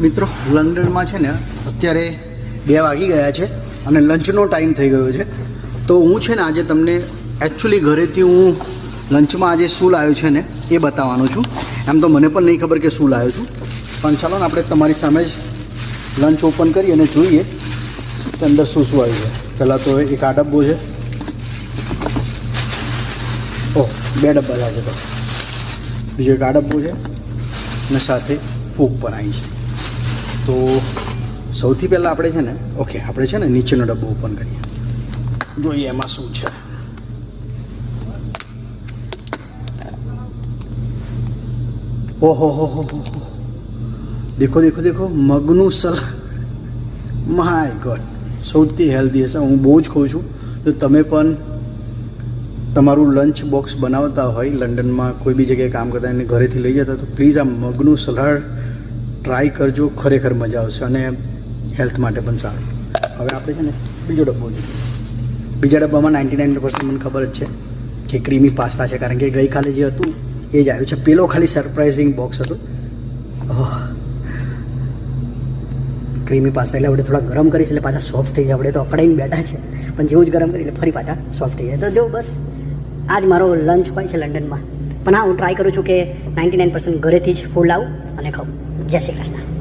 મિત્રો, લંડનમાં છે ને અત્યારે બે વાગી ગયા છે અને લંચનો ટાઈમ થઈ ગયો છે. તો હું છે ને આજે તમને એકચ્યુઅલી ઘરેથી હું લંચમાં આજે શું લાવ્યો છે ને એ બતાવવાનો છું. એમ તો મને પણ નહીં ખબર કે શું લાવ્યો છું. પણ ચાલો ને આપણે તમારી સામે જ લંચ ઓપન કરીએ અને જોઈએ કે અંદર શું શું આવ્યું છે. પહેલાં તો એક આ ડબ્બો છે. ઓહ, બે ડબ્બા લાગે તો બીજો એક આ ડબ્બો છે. અને સાથે ફૂગ પણ આવી છે. તો સૌથી પહેલાં આપણે છે ને, ઓકે, આપણે છે ને નીચેનો ડબ્બો ઓપન કરીએ. જોઈએ એમાં શું છે. ઓહો, હો હો હો. દેખો દેખો દેખો, મગનું સલાડ. માય ગોડ સૌથી હેલ્ધી હશે. હું બહુ જ ખાઉં છું. જો તમે પણ તમારું લંચ બોક્સ બનાવતા હોય, લંડનમાં કોઈ બી જગ્યાએ કામ કરતા એને ઘરેથી લઈ જતા તો પ્લીઝ આ મગનું સલાડ ટ્રાય કરજો, ખરેખર મજા આવશે અને હેલ્થ માટે પણ સારું. હવે આપણે છે ને બીજો ડબ્બો જોઈએ. બીજા ડબ્બામાં નાઇન્ટી નાઇન પર્સન્ટ મને ખબર જ છે કે ક્રીમી પાસ્તા છે, કારણ કે ગઈકાલે જે હતું, એ જ આવ્યું છે. પેલો ખાલી સરપ્રાઇઝિંગ બોક્સ હતો. ક્રીમી પાસ્તા એટલે આપણે થોડા ગરમ કરીશ એટલે પાછા સોફ્ટ થઈ જાય. આપણે તો અકડાઈને બેઠા છે, પણ જેવું જ ગરમ કરી એટલે ફરી પાછા સોફ્ટ થઈ જાય. તો જો બસ જ મારો લંચ હોય છે લંડનમાં. પણ હા, હું ટ્રાય કરું છું કે નાઇન્ટી નાઇન પર્સન્ટ ઘરેથી જ ફૂડ લાવું અને ખાઉં. જય શ્રી કૃષ્ણ.